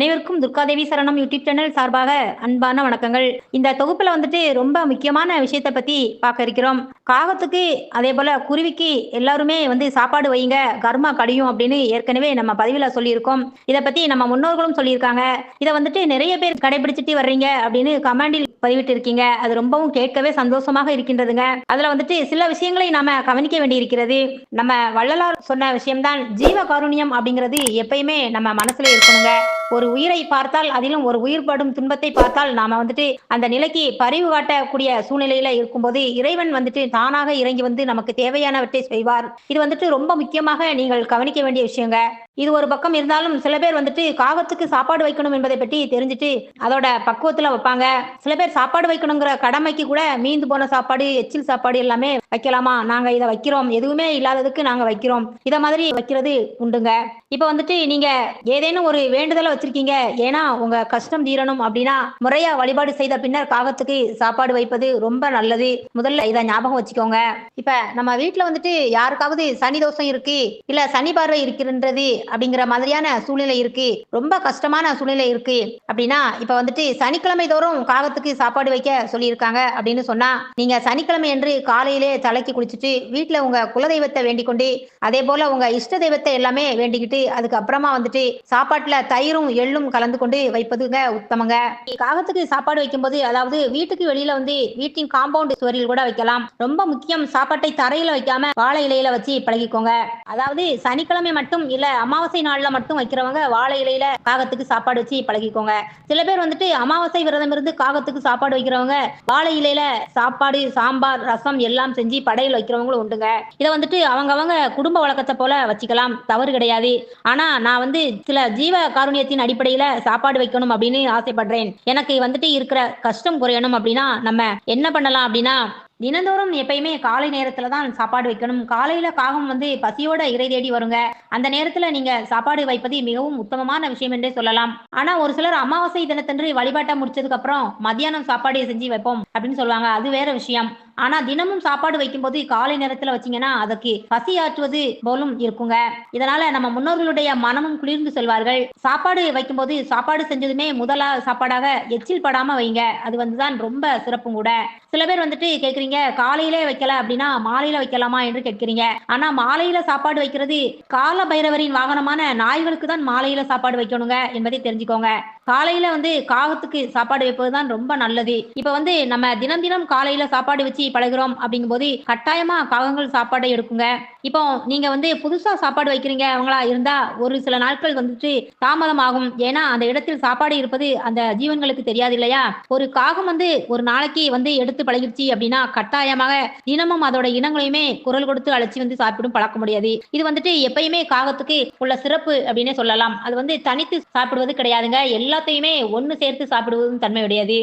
அனைவருக்கும் துர்காதேவி சரணம் YouTube channel சார்பாக அன்பான வணக்கங்கள். இந்த தொகுப்புல வந்துட்டு ரொம்ப முக்கியமான விஷயத்தை பத்தி பார்க்க இருக்கிறோம். காகத்துக்கு அதே போல குருவிக்கு எல்லாருமே வந்து சாப்பாடு வைங்க கர்மா கடியும் அப்படின்னு ஏற்கனவே நம்ம பதிவில் சொல்லியிருக்கோம். இதை பத்தி நம்ம முன்னோர்களும் சொல்லியிருக்காங்க. இதை வந்துட்டு நிறைய பேர் கடைபிடிச்சிட்டு வர்றீங்க அப்படின்னு கமாண்டில் பதிவிட்டு இருக்கீங்க அது ரொம்பவும் கேட்கவே சந்தோஷமாக இருக்கின்றதுங்க. அதுல வந்துட்டு சில விஷயங்களை நாம கவனிக்க வேண்டியிருக்கிறது. நம்ம வள்ளலார் சொன்ன விஷயம்தான் ஜீவ காருண்யம் அப்படிங்கிறது எப்பயுமே நம்ம மனசுல இருக்கணுங்க. ஒரு உயிரை பார்த்தால் அதிலும் ஒரு உயிர் படும் துன்பத்தை பார்த்தால் நாம வந்துட்டு அந்த நிலைக்கு பரிவு காட்டக்கூடிய சூழ்நிலையில இருக்கும்போது இறைவன் வந்துட்டு தானாக இறங்கி வந்து நமக்கு தேவையானவற்றை செய்வார். இது வந்துட்டு ரொம்ப முக்கியமாக நீங்கள் கவனிக்க வேண்டிய விஷயங்க. இது ஒரு பக்கம் இருந்தாலும் சில பேர் வந்துட்டு காகத்துக்கு சாப்பாடு வைக்கணும் என்பதை பற்றி தெரிஞ்சுட்டு அதோட பக்குவத்துல வைப்பாங்க. சில பேர் சாப்பாடு வைக்கணுங்கிற கடமைக்கு கூட மீந்து போன சாப்பாடு எச்சில் சாப்பாடு எல்லாமே வைக்கலாமா? நாங்க இதை வைக்கிறோம். எதுவுமே இல்லாததுக்கு நாங்க வைக்கிறோம். இத மாதிரி வைக்கிறது உண்டுங்க. இப்ப வந்துட்டு நீங்க ஏதேனும் ஒரு வேண்டுதலை வச்சிருக்கீங்க. ஏன்னா உங்க கஷ்டம் தீரணும் அப்படின்னா முறையா வழிபாடு செய்த பின்னர் காகத்துக்கு சாப்பாடு வைப்பது ரொம்ப நல்லது. முதல்ல இதை ஞாபகம் வச்சுக்கோங்க. இப்ப நம்ம வீட்டுல வந்துட்டு யாருக்காவது சனி தோஷம் இருக்கு இல்ல சனி பார்வை இருக்கின்றது அப்படிங்கிற மாதிரியான சூழ்நிலை இருக்கு ரொம்ப கஷ்டமான சூழ்நிலை இருக்கு அப்படின்னா இப்ப வந்துட்டு சனிக்கிழமை தோறும் காகத்துக்கு சாப்பாடு வைக்க சொல்லியிருக்காங்க அப்படின்னு சொன்னா நீங்க சனிக்கிழமை என்று காலையிலே தலைக்கு குளிச்சுட்டு வீட்டுல உங்க குலதெய்வத்தை வேண்டிக்கொண்டு அதே போல உங்க இஷ்ட தெய்வத்தை எல்லாமே வேண்டிக்கிட்டு அதுக்கப்புறமா வந்துட்டு சாப்பாட்டுல தயிரும் எள்ளும் கலந்து கொண்டு வைப்பதுங்க உத்தமங்க. காகத்துக்கு சாப்பாடு வைக்கும்போது அதாவது வீட்டுக்கு வெளியில வந்து வீட்டின் காம்பவுண்ட் சுவரில் கூட வைக்கலாம். ரொம்ப முக்கியம் சாப்பாட்டை தரையில வைக்காம வாழை இலையில வச்சு பழகிக்கோங்க. அதாவது சனிக்கிழமை மட்டும் இல்ல அமாவாசை நாள்ல மட்டும் வைக்கிறவங்க வாழை இலையில காகத்துக்கு சாப்பாடு வச்சு பழகிக்கோங்க. சில பேர் வந்துட்டு அமாவாசை விரதம் இருந்து காகத்துக்கு சாப்பாடு வைக்கிறவங்க வாழை இலையில சாப்பாடு சாம்பார் ரசம் எல்லாம் செஞ்சு படையில் வைக்கிறவங்களும் உண்டுங்க. இதை வந்துட்டு அவங்க அவங்க குடும்ப வழக்கத்தை போல வச்சுக்கலாம். தவறு கிடையாது. ஆனா நான் வந்து சில ஜீவ காருண்யத்தின் அடிப்படையில சாப்பாடு வைக்கணும் அப்படின்னு ஆசைப்படுறேன். எனக்கு வந்துட்டு இருக்கிற கஷ்டம் குறையணும் அப்படின்னா நம்ம என்ன பண்ணலாம் அப்படின்னா தினந்தோறும் எப்பயுமே காலை நேரத்துல தான் சாப்பாடு வைக்கணும். காலையில காகம் வந்து பசியோட இறை தேடி வருங்க. அந்த நேரத்துல நீங்க சாப்பாடு வைப்பது மிகவும் உத்தமமான விஷயம் என்றே சொல்லலாம். ஆனா ஒரு சிலர் அமாவாசை தினத்தன்று வழிபாட்டை முடிச்சதுக்கு அப்புறம் மத்தியானம் சாப்பாடு செஞ்சு வைப்போம். அப்படின்னு சொல்லுவாங்க. அது வேற விஷயம். ஆனா தினமும் சாப்பாடு வைக்கும்போது காலை நேரத்துல வச்சீங்கன்னா அதுக்கு பசி ஆற்றுவது போலும் இருக்குங்க. இதனால நம்ம முன்னோர்களுடைய மனமும் குளிர்ந்து செல்வார்கள். சாப்பாடு வைக்கும்போது சாப்பாடு செஞ்சதுமே முதலா சாப்பாடாக எச்சில் படாம வைங்க. அது வந்துதான் ரொம்ப சிறப்பும் கூட. சில பேர் வந்துட்டு கேக்குறீங்க காலையிலே வைக்கல அப்படின்னா மாலையில வைக்கலாமா என்று கேட்கிறீங்க ஆனா மாலையில சாப்பாடு வைக்கிறது கால பைரவரின் வாகனமான நாய்களுக்கு தான் மாலையில சாப்பாடு வைக்கணுங்க என்பதை தெரிஞ்சுக்கோங்க. காலையில வந்து காகத்துக்கு சாப்பாடு வைப்பது தான் ரொம்ப நல்லது. இப்ப வந்து நம்ம தினம் தினம் காலையில சாப்பாடு வச்சு பழகிறோம் அப்படிங்கும்போது கட்டாயமா காகங்கள் சாப்பாடை எடுக்குங்க. இப்போ நீங்க வந்து புதுசா சாப்பாடு வைக்கிறீங்க அவங்களா இருந்தா ஒரு சில நாட்கள் வந்துட்டு தாமதம் ஆகும் ஏன்னா அந்த இடத்தில் சாப்பாடு இருப்பது அந்த ஜீவன்களுக்கு தெரியாது இல்லையா? ஒரு காகம் வந்து ஒரு நாளைக்கு வந்து எடுத்து பழகிடுச்சு அப்படின்னா கட்டாயமாக தினமும் அதோட இனங்களையுமே குரல் கொடுத்து அழைச்சி வந்து சாப்பிடும் பழக்க முடியாது இது வந்துட்டு எப்பயுமே காகத்துக்கு உள்ள சிறப்பு அப்படின்னே சொல்லலாம். அது வந்து தனித்து சாப்பிடுவது கிடையாதுங்க. எல்லாத்தையுமே ஒன்னு சேர்த்து சாப்பிடுவதும் தன்மை கிடையாது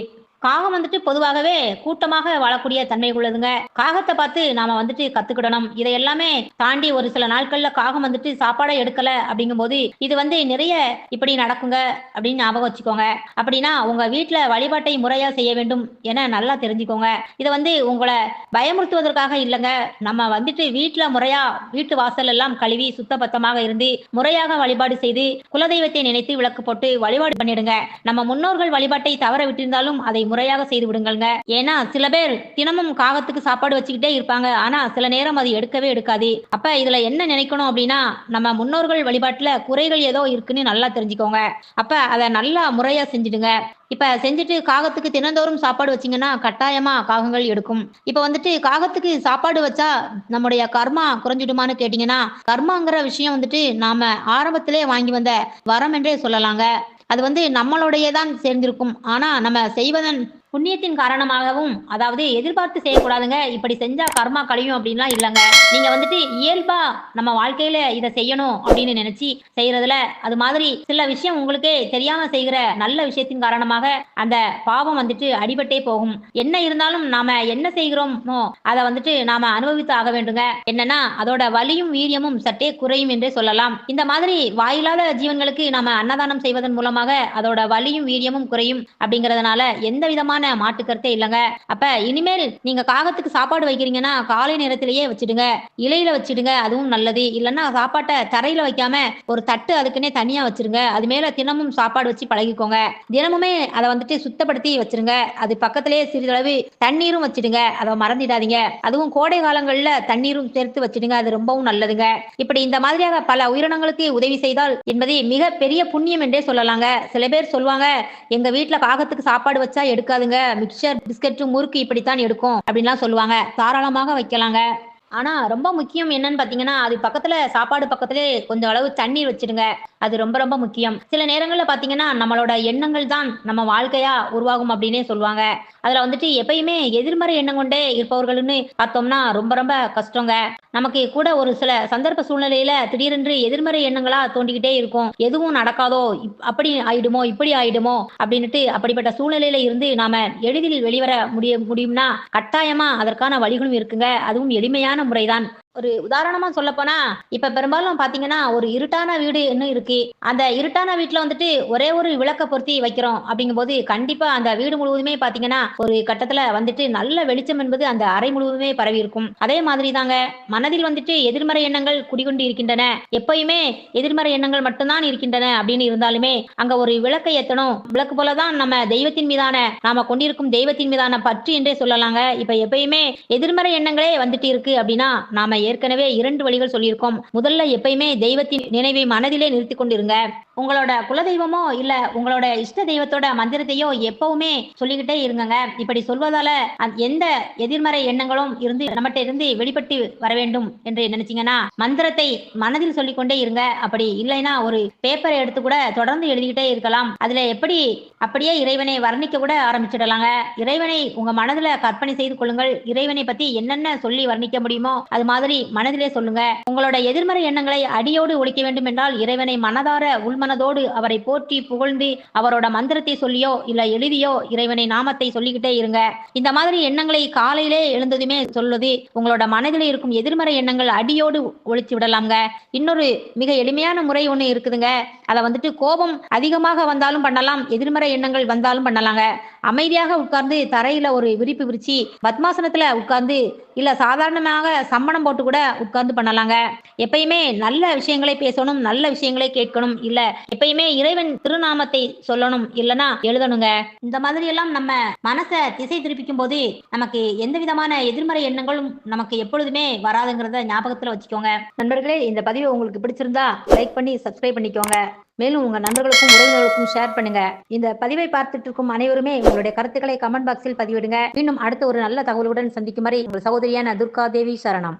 காகம் வந்துட்டு பொதுவாகவே கூட்டமாக வாழக்கூடிய தன்மை உள்ளதுங்க. காகத்தை பார்த்து நாம வந்துட்டு கத்துக்கிடணும். இதை எல்லாமே தாண்டி ஒரு சில நாட்கள்ல காகம் வந்துட்டு சாப்பாடை எடுக்கல அப்படிங்கும்போது இது வந்து நிறைய இப்படி நடக்குங்க அப்படின்னு ஞாபகம் வச்சுக்கோங்க. அப்படின்னா உங்க வீட்டுல வழிபாட்டை முறையா செய்ய வேண்டும் என நல்லா தெரிஞ்சுக்கோங்க. இதை வந்து உங்களை பயமுறுத்துவதற்காக இல்லைங்க. நம்ம வந்துட்டு வீட்டுல முறையா வீட்டு வாசல் எல்லாம் கழுவி சுத்தபத்தமாக இருந்து முறையாக வழிபாடு செய்து குலதெய்வத்தை நினைத்து விளக்கு போட்டு வழிபாடு பண்ணிடுங்க. நம்ம முன்னோர்கள் வழிபாட்டை தவற விட்டிருந்தாலும் அதை முறையாக செய்து விடுங்கள்ங்க. ஏன்னா சில பேர் தினமும் காகத்துக்கு சாப்பாடு வச்சுக்கிட்டே இருப்பாங்க. ஆனா சில நேரம் அது எடுக்கவே எடுக்காது. அப்ப இதுல என்ன நினைக்கணும் அப்படின்னா நம்ம முன்னோர்கள் வழிபாட்டுல குறைகள் ஏதோ இருக்குன்னு நல்லா தெரிஞ்சுக்கோங்க. அப்ப அதை நல்லா முறையா செஞ்சுடுங்க. இப்ப செஞ்சுட்டு காகத்துக்கு தினந்தோறும் சாப்பாடு வச்சீங்கன்னா கட்டாயமா காகங்கள் எடுக்கும். இப்ப வந்துட்டு காகத்துக்கு சாப்பாடு வச்சா நம்முடைய கர்மா குறைஞ்சிடுமான்னு கேட்டீங்கன்னா கர்மாங்கிற விஷயம் வந்துட்டு நாம ஆரம்பத்திலே வாங்கி வந்த வரம் என்றே சொல்லலாங்க. அது வந்து நம்மளுடைய தான் சேர்ந்திருக்கும். ஆனா நம்ம செய்வதன் புண்ணியத்தின் காரணமாகவும் அதாவது எதிர்பார்த்து செய்யக்கூடாதுங்க. இப்படி செஞ்சா கர்மா கழியும் அப்படின்லாம் இல்லைங்க. நீங்க வந்துட்டு இயல்பா நம்ம வாழ்க்கையில இதை செய்யணும் அப்படின்னு நினைச்சு செய்யறதுல அது மாதிரி சில விஷயம் உங்களுக்கே தெரியாம செய்கிற நல்ல விஷயத்தின் காரணமாக அந்த பாவம் வந்துட்டு அடிபட்டே போகும். என்ன இருந்தாலும் நாம என்ன செய்கிறோமோ அதை வந்துட்டு நாம அனுபவித்து ஆக வேண்டுங்க. என்னன்னா அதோட வலியும் வீரியமும் சற்றே குறையும் என்றே சொல்லலாம். இந்த மாதிரி வாயில்லாத ஜீவன்களுக்கு நாம அன்னதானம் செய்வதன் மூலமாக அதோட வலியும் வீரியமும் குறையும் அப்படிங்கறதுனால எந்த விதமான சுத்தமான மாட்டு கருத்தே இல்லைங்க. அப்ப இனிமேல் நீங்க காகத்துக்கு சாப்பாடு வைக்கிறீங்கன்னா காலை நேரத்திலேயே வச்சிடுங்க. இலையில வச்சிடுங்க அதுவும் நல்லது. இல்லைன்னா சாப்பாட்டை தரையில வைக்காம ஒரு தட்டு அதுக்குன்னே தனியா வச்சிருங்க. அது மேல தினமும் சாப்பாடு வச்சு பழகிக்கோங்க. தினமுமே அதை வந்துட்டு சுத்தப்படுத்தி வச்சிருங்க. அது பக்கத்திலேயே சிறிதளவு தண்ணீரும் வச்சிடுங்க. அதை மறந்துடாதீங்க. அதுவும் கோடை காலங்கள்ல தண்ணீரும் சேர்த்து வச்சிடுங்க. அது ரொம்பவும் நல்லதுங்க. இப்படி இந்த மாதிரியாக பல உயிரினங்களுக்கு உதவி செய்தால் என்பது மிக பெரிய புண்ணியம் என்றே சொல்லலாங்க. சில பேர் சொல்லுவாங்க எங்க வீட்டுல காகத்துக்கு சாப்பாடு வச்சா எடுக்காதுங்க. மிக்சர் பிஸ்கட் முறுக்கு இப்படித்தான் எடுக்கும் அப்படின்லாம் சொல்லுவாங்க. தாராளமாக வைக்கலாங்க. ஆனா ரொம்ப முக்கியம் என்னன்னு பாத்தீங்கன்னா அது பக்கத்துல சாப்பாடு பக்கத்துல கொஞ்சம் அளவு தண்ணீர் வச்சிடுங்க. அது ரொம்ப ரொம்ப முக்கியம். சில நேரங்கள்ல பாத்தீங்கன்னா நம்மளோட எண்ணங்கள் தான் நம்ம வாழ்க்கையா உருவாகும் அப்படின்னே சொல்லுவாங்க. அதுல வந்துட்டு எப்பயுமே எதிர்மறை எண்ணம் கொண்டே இருப்பவர்கள்னு பார்த்தோம்னா ரொம்ப ரொம்ப கஷ்டங்க. நமக்கு கூட ஒரு சில சந்தர்ப்ப சூழ்நிலையில திடீரென்று எதிர்மறை எண்ணங்களா தோண்டிக்கிட்டே இருக்கும். எதுவும் நடக்காதோ இப்- அப்படி ஆயிடுமோ இப்படி ஆயிடுமோ அப்படின்னுட்டு அப்படிப்பட்ட சூழ்நிலையில இருந்து நாம எளிதில் வெளிவர முடிய முடியும்னா கட்டாயமா அதற்கான வழிகளும் இருக்குங்க. அதுவும் எளிமையான முறைதான். ஒரு உதாரணமா சொல்ல போனா இப்ப பெரும்பாலும் பாத்தீங்கன்னா ஒரு இருட்டான வீடு இன்னும் இருக்கு. அந்த இருட்டான வீட்டுல வந்துட்டு ஒரே ஒரு விளக்க பொருத்தி வைக்கிறோம் அப்படிங்கும்போது கண்டிப்பா அந்த வீடு முழுவதுமே பாத்தீங்கன்னா ஒரு கட்டத்துல வந்துட்டு நல்ல வெளிச்சம் என்பது அந்த அறை முழுவதுமே பரவி இருக்கும். அதே மாதிரி தாங்க மனதில் வந்துட்டு எதிர்மறை எண்ணங்கள் குடிகொண்டு இருக்கின்றன. எப்பயுமே எதிர்மறை எண்ணங்கள் மட்டும்தான் இருக்கின்றன அப்படின்னு இருந்தாலுமே அங்க ஒரு விளக்கை ஏத்தணும். விளக்கு போலதான் நம்ம தெய்வத்தின் மீதான நாம கொண்டிருக்கும் தெய்வத்தின் மீதான பற்று என்றே சொல்லலாங்க. இப்ப எப்பயுமே எதிர்மறை எண்ணங்களே வந்துட்டு இருக்கு அப்படின்னா நாம ஏற்கனவே இரண்டு வழிகள் சொல்லியிருக்கோம். முதல்ல எப்பயுமே தெய்வத்தின் நினைவை மனதிலே நிறுத்தி கொண்டிருங்க உங்களோட குலதெய்வமோ இல்ல உங்களோட இஷ்ட தெய்வத்தோட மந்திரத்தையோ எப்பவுமே சொல்லிக்கிட்டே இருங்கங்க. இப்படி சொல்வதால எந்த எதிர்மறை எண்ணங்களும் இருந்து நம்மகிட்ட இருந்து வெளிப்பட்டு வர வேண்டும் என்று நினைச்சீங்கன்னா மந்திரத்தை மனதில் சொல்லிக்கொண்டே இருங்க. அப்படி இல்லைன்னா ஒரு பேப்பரை எடுத்து கூட தொடர்ந்து எழுதிக்கிட்டே இருக்கலாம். அதுல எப்படி அப்படியே இறைவனை வர்ணிக்க கூட ஆரம்பிச்சிடலாங்க. இறைவனை உங்க மனதுல கற்பனை செய்து கொள்ளுங்கள். இறைவனை பத்தி என்னென்ன சொல்லி வர்ணிக்க முடியுமோ அது மாதிரி மனதிலே சொல்லுங்க. உங்களோட எதிர்மறை எண்ணங்களை அடியோடு ஒழிக்க வேண்டும் என்றால் இறைவனை மனதார மனதோடு அவரை போற்றி புகழ்ந்து அவரோட மந்திரத்தை சொல்லியோ இல்ல எழுதியோ இறைவனை நாமத்தை சொல்லிக்கிட்டே இருங்க. இந்த மாதிரி எண்ணங்களை காலையிலே எழுந்ததுமே சொல்லுது. உங்களோட மனதில் இருக்கும் எதிர்மறை எண்ணங்கள் அடியோடு ஒழிச்சு விடலாம்ங்க. இன்னொரு மிக எளிமையான முறை ஒண்ணு இருக்குதுங்க. அதை வந்துட்டு கோபம் அதிகமாக வந்தாலும் பண்ணலாம் எதிர்மறை எண்ணங்கள் வந்தாலும் பண்ணலாங்க. அமைதியாக உட்கார்ந்து தரையில ஒரு விரிப்பு விரிச்சு பத்மாசனத்துல உட்கார்ந்து இல்ல சாதாரணமாக சம்மணம் போட்டு கூட உட்கார்ந்து பண்ணலாங்க. எப்பயுமே நல்ல விஷயங்களை பேசணும் நல்ல விஷயங்களை கேட்கணும் இல்ல எப்பயுமே இறைவன் திருநாமத்தை சொல்லணும் இல்லனா எழுதணுங்க. இந்த மாதிரி எல்லாம் நம்ம மனசை திசை திருப்பிக்கும் போது நமக்கு எந்த விதமான எதிர்மறை எண்ணங்களும் நமக்கு எப்பொழுதுமே வராதுங்கிறத ஞாபகத்துல வச்சுக்கோங்க. நண்பர்களே இந்த பதிவு உங்களுக்கு பிடிச்சிருந்தா லைக் பண்ணி சப்ஸ்கிரைப் பண்ணிக்கோங்க. மேலும் உங்க நண்பர்களுக்கும் உறவினர்களுக்கும் ஷேர் பண்ணுங்க. இந்த பதிவை பார்த்துட்டு இருக்கும் அனைவருமே உங்களுடைய கருத்துக்களை கமெண்ட் பாக்ஸில் பதிவிடுங்க. இன்னும் அடுத்த ஒரு நல்ல தகவலுடன் சந்திக்கும் வரை உங்கள் சகோதரியான துர்கா தேவி சரணம்.